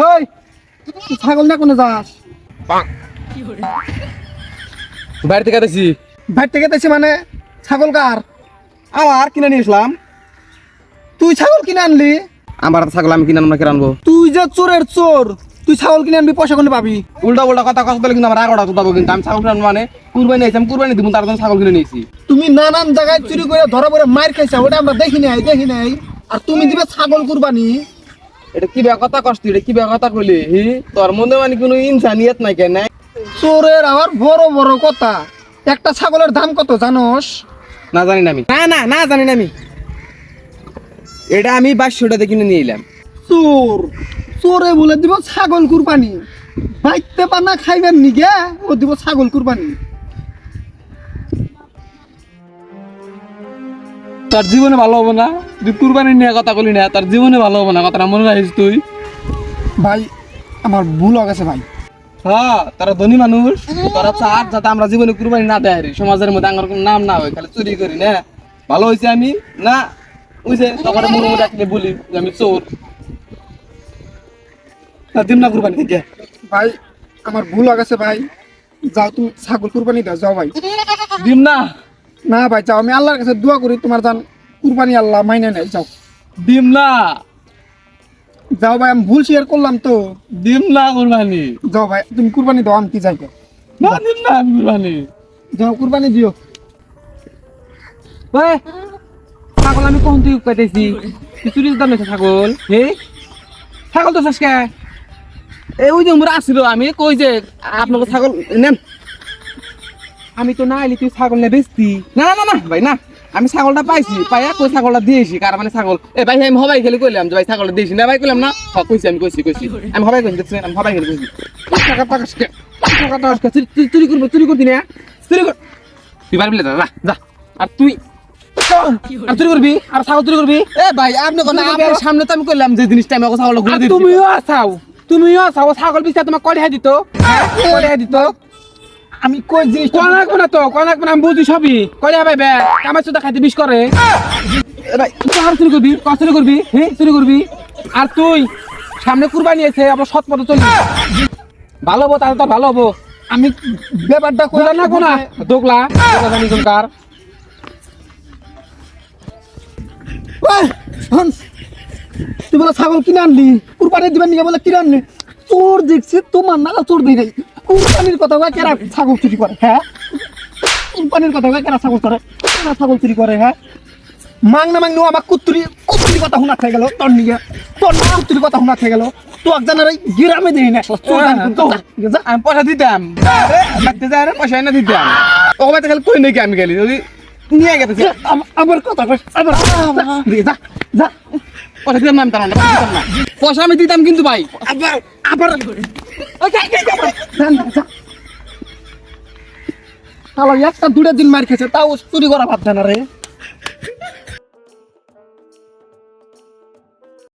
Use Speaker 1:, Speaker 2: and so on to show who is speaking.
Speaker 1: ওই ছাগল না কোনো যাস?
Speaker 2: বাইরে থেকে দেখছি।
Speaker 1: ভাই থেকে দেখছি মানে ছাগল কার?
Speaker 2: আমার কিনে নিয়ে আসলাম।
Speaker 1: তুই ছাগল কিনে আনলি?
Speaker 2: আমার ছাগল আমি কিনে আনব আনব।
Speaker 1: তুই যে চোরের চোর তুই ছাগল কিনে আনবি পয়সা কোনে পাবি?
Speaker 2: উল্টা উল্টা কথা কথা বলে কিন্তু আমার আগড়া তো কিন্তু। আমি ছাগল কিনে মানে কুরবানি নিয়েছি আমি কুরবানি দিব তার জন্য ছাগল কিনে নিয়েছি।
Speaker 1: তুমি নানান জায়গায় চুরি করে ধরা পড়ে মার খাইছা ওটা আমরা দেখি নাই দেখি নাই। আর তুমি দিবে ছাগল কুরবানি।
Speaker 2: এটা কি কথা কষ্ট এটা কি কথা কইলি? হি? তোর মধ্যে মানে কোনো ইনসানিয়ত নাই কেন
Speaker 1: চোরের আবার বড় বড় কথা। একটা ছাগলের দাম কত জানোস?
Speaker 2: না জানি না আমি। না না না জানি না আমি। এটা আমি বাইশশো টাকা কিনে নিয়ে এলাম।
Speaker 1: চোর। চোরে বলে দিব ছাগল কুরবানি। বাইতে পানা খাইবেন নিগে ও দিব ছাগল কুরবানি।
Speaker 2: তার জীবনে ভালো হব না। তুই কুরবানি নিয়ে কথা বলি না তার জীবনে ভালো হব না কথাটা মনে রাখিস তুই।
Speaker 1: ভাই আমার ভুল হয়ে গেছে ভাই।
Speaker 2: হ্যাঁ তারা ধনী মানুষ তারা চার যাতে আমরা জীবনে কুরবানি না দেয় সমাজের মধ্যে আমার কোনো নাম না হয় খালি চুরি করি না? ভালো হয়েছে আমি? না? বুঝছে তখন মনে মনে রাখলে বলি যে আমি চোর। না দিন না কুরবানি থেকে
Speaker 1: ভাই আমার ভুল হয়ে গেছে ভাই। যাও তুমি ছাগল কুরবানি দাও যাও ভাই।
Speaker 2: দিন না?
Speaker 1: না ভাই যাও। আমি আল্লাহর কাছে দোয়া করি তোমার জান কুরবানি আল্লাহ মাইনে নেয় যাও।
Speaker 2: দিম না।
Speaker 1: যাও ভাই আমি ভুল শেয়ার করলাম তো।
Speaker 2: দিম না কুরবানি।
Speaker 1: যাও ভাই তুমি কুরবানি দাও আমি কি যাইবো
Speaker 2: না দিম না আমি কুরবানি।
Speaker 1: যাও কুরবানি দিও।
Speaker 2: ভাই ছাগল আমি কখন তুই কাটাইছি তুই চুরি দাম নিয়েছে ছাগল হে? ছাগল তো শেষকে এই ওই যে মোরা আসছিল আমি কই যে আপনাকে ছাগল নেন। আমি তো না এলি তুই ছাগল নে বেচতি। না না না ভাই না। আমি ছাগলটা পাইছি পাইয়া কই ছাগলটা দিয়েছি? কার মানে ছাগল? এ ভাই আমি হবাই খেলে কইলাম যে ভাই ছাগলটা দিয়েছি। না ভাই কইলাম না। হ কইছি আমি কইছি কইছি। আমি হবাই কইছি দেখছি আমি হবাই খেলে কইছি। টাকা টাকা টাকা টাকা চুরি করবি চুরি করবি না? চুরি কর তুই পারবি না যা যা আর তুই আর চুরি করবি? আর ছাগল চুরি করবি?
Speaker 1: এ ভাই আপনি কোন
Speaker 2: আপনার সামনে তো আমি কইলাম যে জিনিসটা আমি ছাগল ঘুরে দিচ্ছি
Speaker 1: তুমিও আসাও তুমিও আসাও ছাগল বিস্তার তোমার কয়টা দিত। কয়টা দিত। আমি কই জিনিস কোন লাগবে না তো কোন লাগবে না আমি বুঝি সবই। কয়টা পাইবে কামাই সুদা খাইতে বিষ করে। ভাই তুই আর চুরি করবি? কত চুরি করবি? হ্যাঁ চুরি করবি। আর তুই সামনে কুরবানি আছে আবার সৎ পথে চলবি। ভালো হব তাহলে তো ভালো হব। আমি ব্যাপারটা করে না? কোনা দোকলা জানি কোনকার তুই বলে ছাগল কিনে আনলি? কুরবানি দিবেন নিয়ে বলে কিনে আনলি? চোর দেখছি তোমার না চোর দিই কুরবানির কথা কয় কেরা ছাগল চুরি করে হ্যাঁ? কুরবানির কথা কয় কেরা ছাগল করে কেরা ছাগল চুরি করে হ্যাঁ? মাং না মাং নো আমার কুত্তুরি কুত্তুরি কথা শোনা খেয়ে গেল তোর নিয়ে। তোর না কুত্তুরি কথা শোনা খেয়ে গেল। তো একজনের এই গ্রামে দিই না
Speaker 2: আমি পয়সা দিতাম। আরে আরে পয়সা এনে দিতাম। ও ভাই খালি কই নাকি আমি গেলি যদি নিয়ে গেছে।
Speaker 1: আমার কথা আমার যা, যা।
Speaker 2: পয়সা দিতাম না আমি তার মানে, না। পয়সা আমি দিতাম কিন্তু ভাই।
Speaker 1: আবার একটা দুটা দিন মার খেয়েছে তাও চুরি করা ভাবছে না রে।